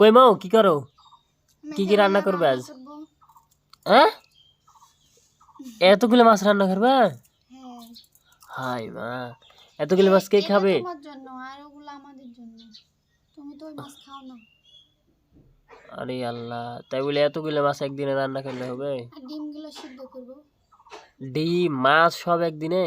কই মাও কি করো? কি কি রান্না করবে আজ? হ্যাঁ? এতগুলো মাছ রান্না করবে? হ্যাঁ। হাই মা এতগুলো মাছ কে খাবে? তোমার জন্য আর ওগুলো আমাদের জন্য। তুমি তো ওই মাছ খাও না। আরে আল্লাহ তাই বলে এতগুলো মাছ একদিনে রান্না করলে হবে? ডিম মাছ সব একদিনে?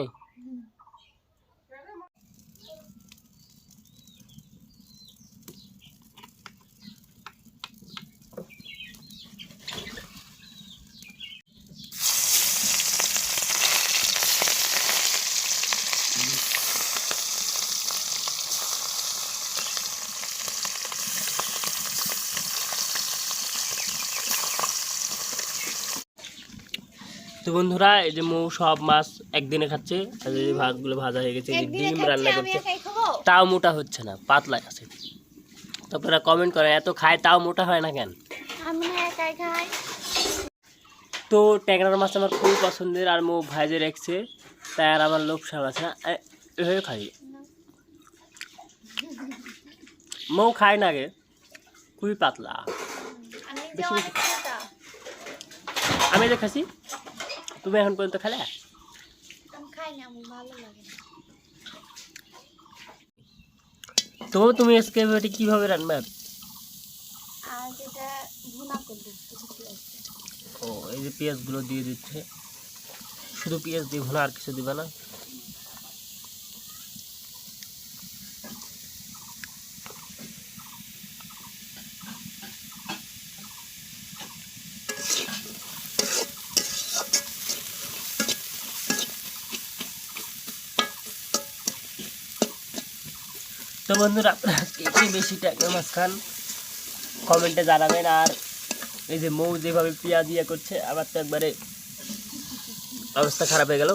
তো বন্ধুরা এই যে মৌ সব মাছ একদিনে খাচ্ছে আর এই ভাতগুলো ভাজা হয়ে গেছে ডিম রান্না করছে। তাও মোটা হচ্ছে না পাতলা আছে। আপনারা কমেন্ট করেন এত খায় তাও মোটা হয় না কেন? তো ট্যাংরার মাছ আমার খুবই পছন্দের আর মৌ ভাইজে রেখেছে তাই আর আমার লোভ সাম আছে না এভাবে খাই। মৌ খায় না গে খুবই পাতলা। আমি যে বেশি আমি যে খাসি? তুমি এখন পর্যন্ত খেলে। তো তুমি আজকে এবারে কীভাবে রান্না ভুনা দিয়ে। ও এই যে পেঁয়াজগুলো দিয়ে দিচ্ছে শুধু পেঁয়াজ দিব না আর কিছু দিবে না তো বন্ধুরা আপনারা কে কে বেশি ট্যাংরা মাছ খান কমেন্টে জানাবেন আর এই যে মৌ যেভাবে পেঁয়াজ ইয়ে করছে আবার তো একবারে অবস্থা খারাপ হয়ে গেল।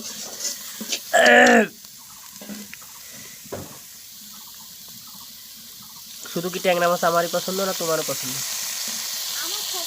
শুধু কি ট্যাংরা মাছ আমারই পছন্দ না তোমারও পছন্দ? আমার সব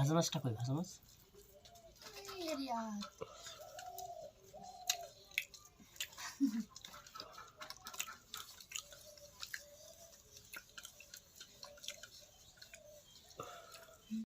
ভাজা মাছটা কই ভাজা মাছ এই রিয়া।